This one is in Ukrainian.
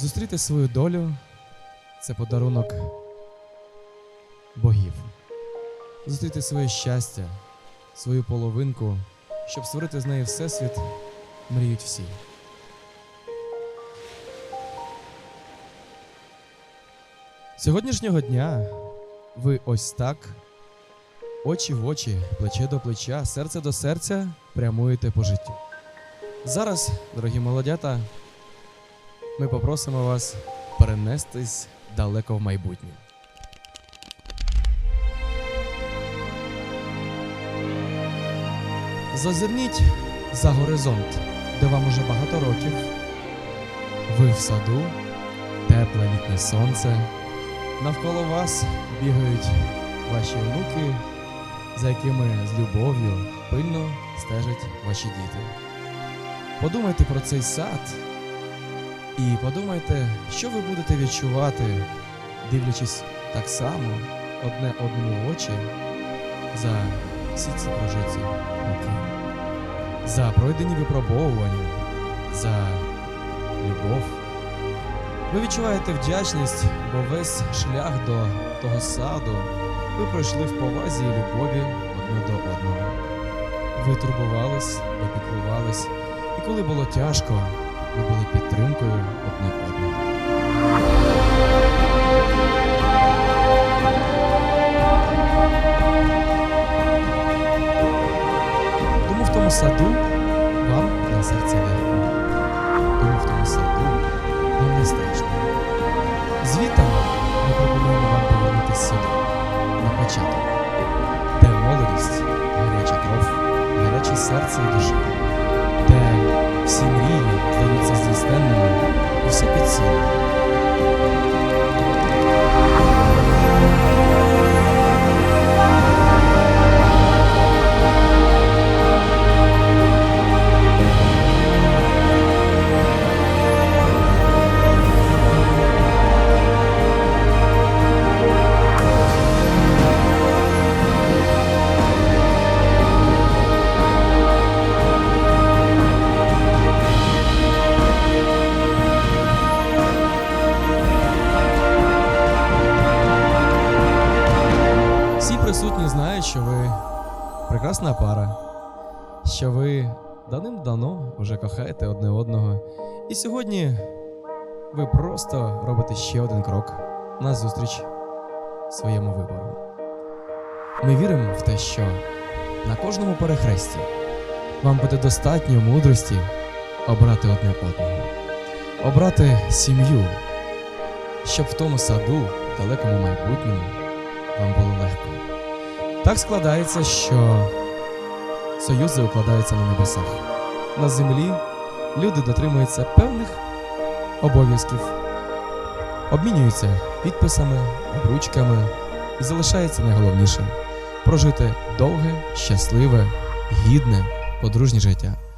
Зустріти свою долю це подарунок богів. Зустріти своє щастя, свою половинку, щоб створити з неї всесвіт, мріють всі. Сьогоднішнього дня ви ось так, очі в очі, плече до плеча, серце до серця прямуєте по життю. Зараз, дорогі молодята, ми попросимо вас перенестись далеко в майбутнє. Зазирніть за горизонт, де вам уже багато років. Ви в саду, тепле літнє сонце. Навколо вас бігають ваші онуки, за якими з любов'ю пильно стежать ваші діти. Подумайте про цей сад і подумайте, що ви будете відчувати, дивлячись так само одне одному в очі за всі ці прожиті роки, за пройдені випробовування, за любов. Ви відчуваєте вдячність, бо весь шлях до того саду ви пройшли в повазі і любові одне до одного. Ви турбувались, ви піклувались, і коли було тяжко, ви були підтримкою одне одного. Тому в тому саду вам на серце легко. Тому в тому саду вам не страшно. Звітом ми пропонуємо вам повернутися сюди, на початок, де молодість, гаряча кров, гаряче серце і душа, де всі мрії Danone e CPC. Присутні знають, що ви прекрасна пара, що ви давним-давно вже кохаєте одне одного. І сьогодні ви просто робите ще один крок на зустріч своєму вибору. Ми віримо в те, що на кожному перехресті вам буде достатньо мудрості обрати одне одного, обрати сім'ю, щоб в тому саду, далекому майбутньому, вам було легко. Так складається, що союзи укладаються на небесах. На землі люди дотримуються певних обов'язків, обмінюються підписами, ручками і залишається найголовнішим прожити довге, щасливе, гідне, подружнє життя.